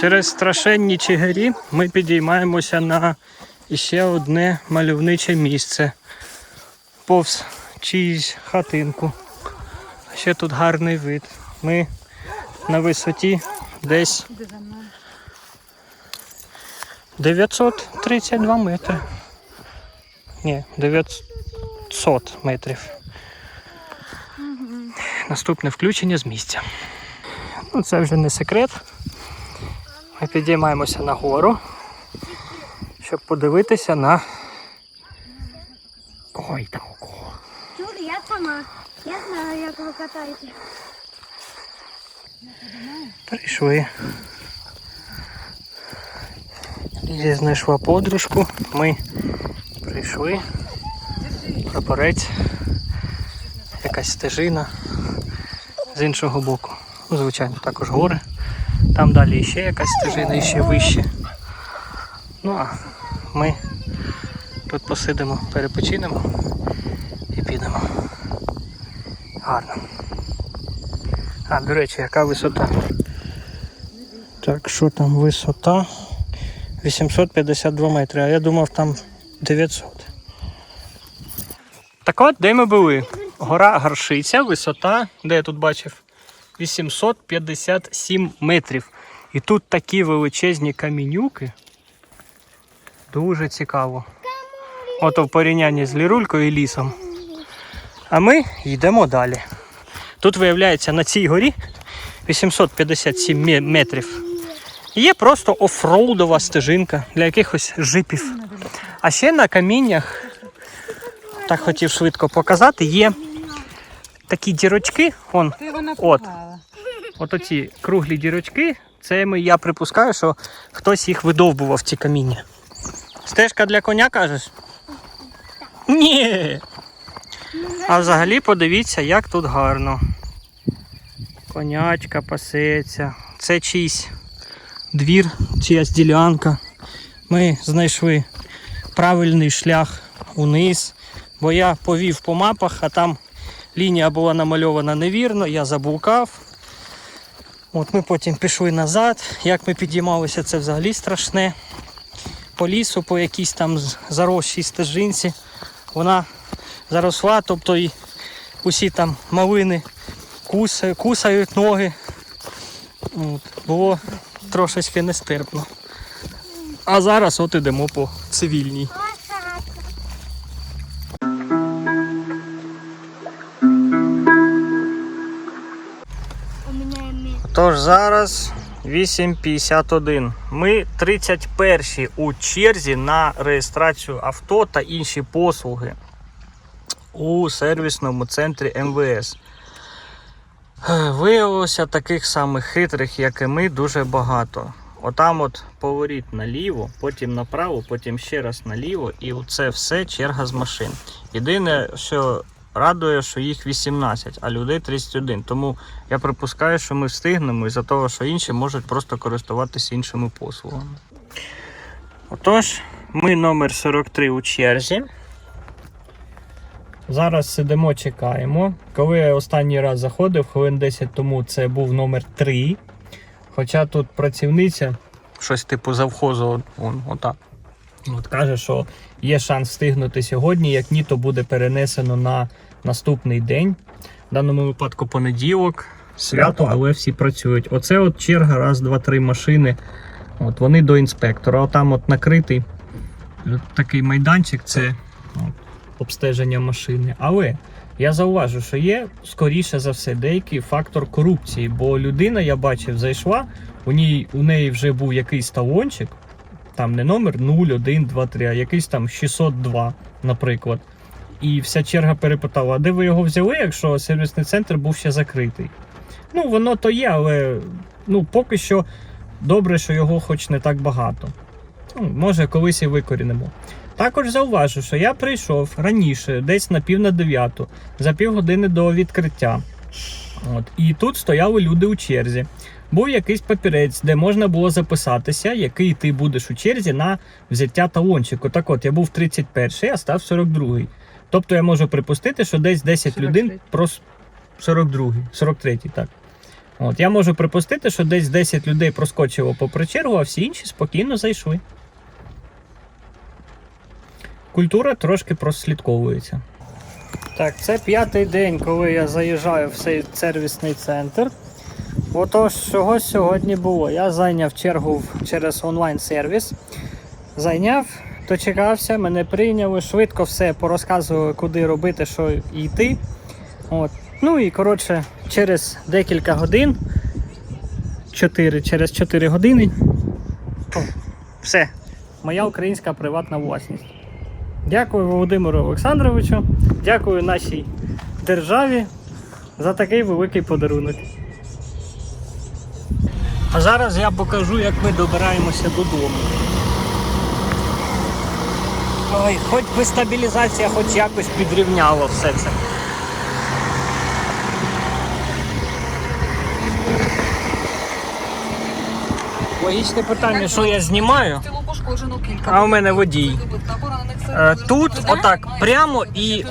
Через страшенні чигирі ми підіймаємося на іще одне мальовниче місце. Повз чиїсь хатинку. Ще тут гарний вид. Ми на висоті десь 932 метри. Ні, 900 метрів. Наступне включення з місця. Ну, це вже не секрет. Ми підіймаємося на гору, щоб подивитися на. Кого. Чули, я сама. Я знаю, як ви катаєте. Прийшли. Лізі знайшла подружку. Ми прийшли. Прапорець. Якась стежина з іншого боку. Ну, звичайно, також гори. Там далі ще якась стежина ще вище. Ну а ми тут посидимо, перепочинемо і підемо. Гарно. А, до речі, яка висота? Так, що там висота? 852 метри, а я думав там 900. Так от, де ми були? Гора Гаршиця, висота, де я тут бачив? 857 метрів. І тут такі величезні камінюки. Дуже цікаво. Ото в порівнянні з лірулькою і лісом. А ми йдемо далі. Тут виявляється на цій горі 857 метрів. Є просто офроудова стежинка для якихось жипів. А ще на каміннях, так хотів швидко показати, є такі дірочки. Вон, От. Оці круглі дірочки. Це ми, я припускаю, що хтось їх видовбував ці каміння. Стежка для коня кажеш? Ні. А взагалі подивіться, як тут гарно. Конячка пасеться. Це чийсь двір, чиясь ділянка. Ми знайшли правильний шлях униз, бо я повів по мапах, а там лінія була намальована невірно, я заблукав. От ми потім пішли назад. Як ми підіймалися, це взагалі страшне. По лісу, по якійсь там заросшій стежинці. Вона заросла, тобто і усі там малини кусають, кусають ноги. От, було трошечки нестерпно. А зараз от ідемо по цивільній. Тож зараз 8.51. Ми 31 у черзі на реєстрацію авто та інші послуги у сервісному центрі МВС. Виявилося таких самих хитрих, як і ми, дуже багато. Отам от поворіт наліво, потім направо, потім ще раз наліво, і це все черга з машин. Єдине, що радує, що їх 18, а людей 31. Тому я припускаю, що ми встигнемо із-за того, що інші можуть просто користуватися іншими послугами. Отож, ми номер 43 у черзі. Зараз сидимо, чекаємо. Коли я останній раз заходив, хвилин 10 тому це був номер 3. Хоча тут працівниця, щось типу завхозу, он, отак. От каже, що є шанс встигнути сьогодні, як ні, то буде перенесено на наступний день. В даному випадку понеділок, свято, але всі працюють. Оце от черга, раз, два, три машини. От вони до інспектора. Отам от накритий е, такий майданчик, це от, обстеження машини. Але я зауважу, що є скоріше за все деякий фактор корупції, бо людина, я бачив, зайшла, у, ній, у неї вже був якийсь талончик, там не номер 0, 1, 2, 3, а якийсь там 602, наприклад. І вся черга перепитала, а де ви його взяли, якщо сервісний центр був ще закритий. Ну, воно то є, але ну, поки що добре, що його хоч не так багато. Ну, може, колись і викорінимо. Також зауважу, що я прийшов раніше, десь на пів на дев'яту, за півгодини до відкриття. От. І тут стояли люди у черзі. Був якийсь папірець, де можна було записатися, який ти будеш у черзі на взяття талончику. Так от, я був 31-й, а став 42-й. Тобто я можу припустити, що десь 10 людей 43. про 42-й, 43-й, так. От я можу припустити, що десь 10 людей проскочило попри чергу, а всі інші спокійно зайшли. Культура трошки прослідковується. Так, це п'ятий день, коли я заїжджаю в цей сервісний центр. Отож, чого сьогодні було? Я зайняв чергу через онлайн-сервіс. Зайняв, дочекався, мене прийняли, швидко все порозказували, куди робити, що йти. От. Ну і коротше, через декілька годин, 4, через 4 години, о, все, моя українська приватна власність. Дякую Володимиру Олександровичу, дякую нашій державі за такий великий подарунок. А зараз я покажу, як ми добираємося додому. Ой, хоч би стабілізація хоч якось підрівняла все це. Логічне питання, що я знімаю. А у мене водій. Е, Тут отак прямо і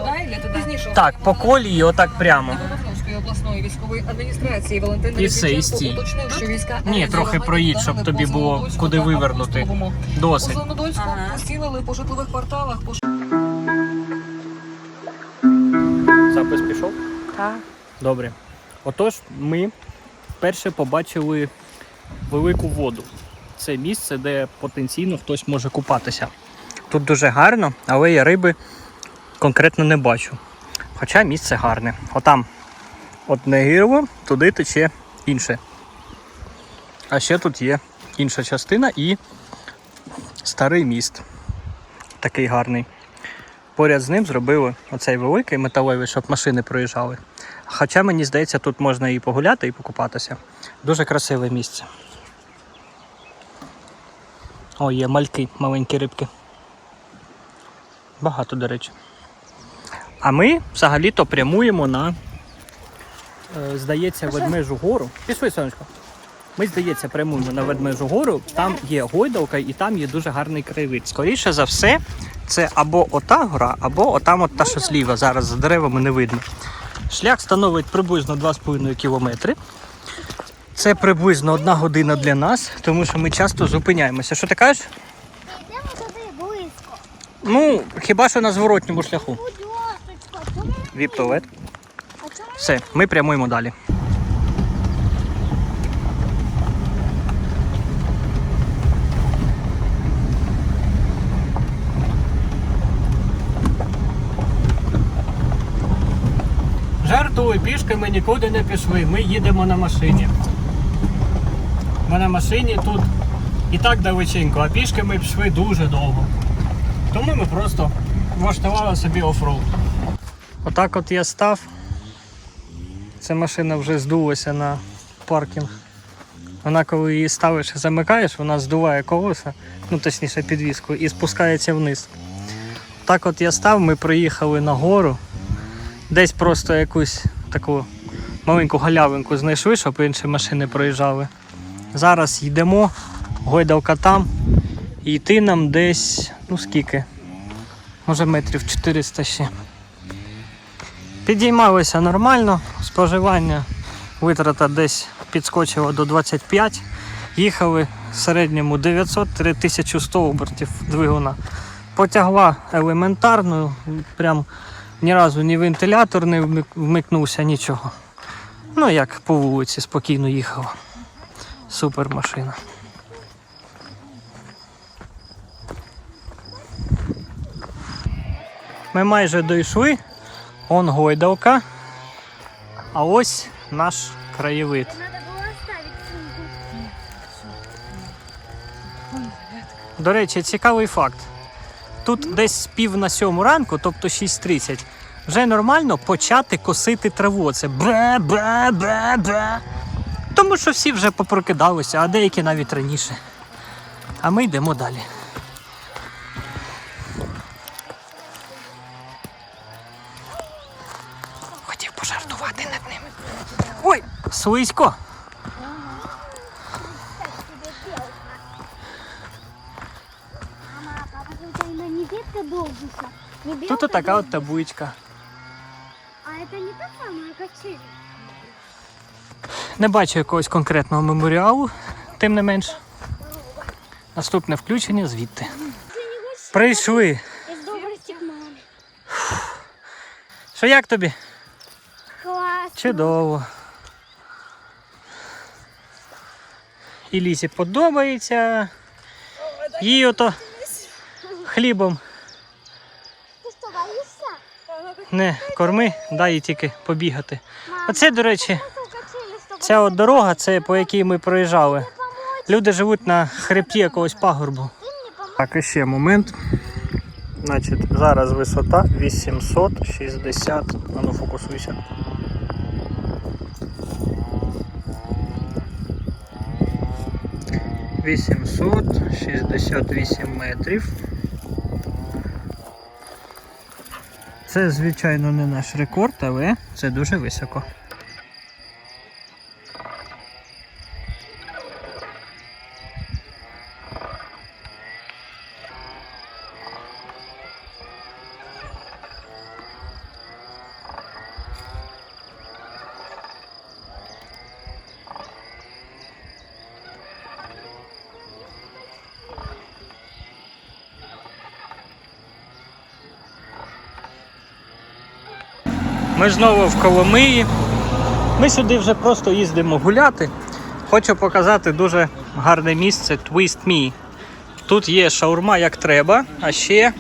так, по колії, отак прямо. Військової адміністрації Валентин І все, і стій. уточнив, що війська Ні, трохи проїдь, щоб тобі було куди вивернути. Досить. У Зеленодольську поцілили по житлових кварталах, по Запис пішов? Так. Добре. Отож, ми вперше побачили велику воду. Це місце, де потенційно хтось може купатися. Тут дуже гарно, але я риби конкретно не бачу. Хоча місце гарне. Отам одне гірло, туди тече інше. А ще тут є інша частина і старий міст. Такий гарний. Поряд з ним зробили оцей великий металевий, щоб машини проїжджали. Хоча мені здається, тут можна і погуляти, і покупатися. Дуже красиве місце. О, є мальки, маленькі рибки. Багато, до речі. А ми взагалі-то прямуємо на, здається, Ведмежу гору. Пішли, сонечко. Ми, здається, прямуємо на Ведмежу гору. Там є гойдалка і там є дуже гарний краєвид. Скоріше за все, це або ота гора, або отам от та, що зліва. Зараз за деревами не видно. Шлях становить приблизно 2,5 кілометри. Це приблизно одна година для нас, тому що ми часто зупиняємося. Що ти кажеш? Йдемо туди близько. Ну, хіба що на зворотньому шляху. Будь ласочка, Все, ми прямуємо далі. Жартую, пішки ми нікуди не пішли. Ми їдемо на машині. Ми на машині тут і так далеченько, а пішки ми пішли дуже довго. Тому ми просто влаштували собі офроуд. Отак от я став. Ця машина вже здулася на паркінг. Вона, коли її ставиш і замикаєш, вона здуває колеса, ну точніше підвіску, і спускається вниз. Так от я став, ми приїхали на гору, десь просто якусь таку маленьку галявинку знайшли, щоб інші машини проїжджали. Зараз йдемо, гойдалка там, і йти нам десь, ну скільки? Може метрів 400 ще. Підіймалися нормально, споживання витрата десь підскочило до 25. Їхали в середньому 900-1100 обертів двигуна. Потягла елементарною, прям ні разу ні вентилятор не вмикнувся, нічого. Ну як по вулиці спокійно їхала. Супер машина. Ми майже дійшли. Он гойдалка. А ось наш краєвид. До речі, цікавий факт. Тут десь пів на сьому ранку, тобто 6.30, вже нормально почати косити траву. Це бе бе бе бе. Тому що всі вже попрокидалися, а деякі навіть раніше. А ми йдемо далі. Хотів пожартувати над ним. Ой, слизько. Тут така от долбиса. табличка. А это не та самая качель. Не бачу якогось конкретного меморіалу, тим не менш. Наступне включення звідти. Прийшли. Що як тобі? Чудово. І Лісі подобається. Їй ото хлібом не корми, дай їй тільки побігати. Оце, до речі, ця от дорога, це по якій ми проїжджали. Люди живуть на хребті якогось пагорбу. Так, і ще момент. Значить, зараз висота 860. А ну фокусуйся. Вісімсот шістдесят вісім метрів. Це, звичайно, не наш рекорд, але це дуже високо. Ми знову в Коломиї. Ми сюди вже просто їздимо гуляти. Хочу показати дуже гарне місце Twist Me. Тут є шаурма як треба, а ще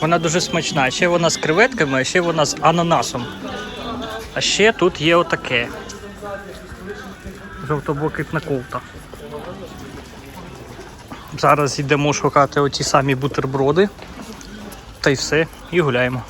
вона дуже смачна. Ще вона з креветками, а ще вона з ананасом. А ще тут є отаке. Жовтобокитна ковта. Зараз йдемо шукати оті самі бутерброди. Та й все, і гуляємо.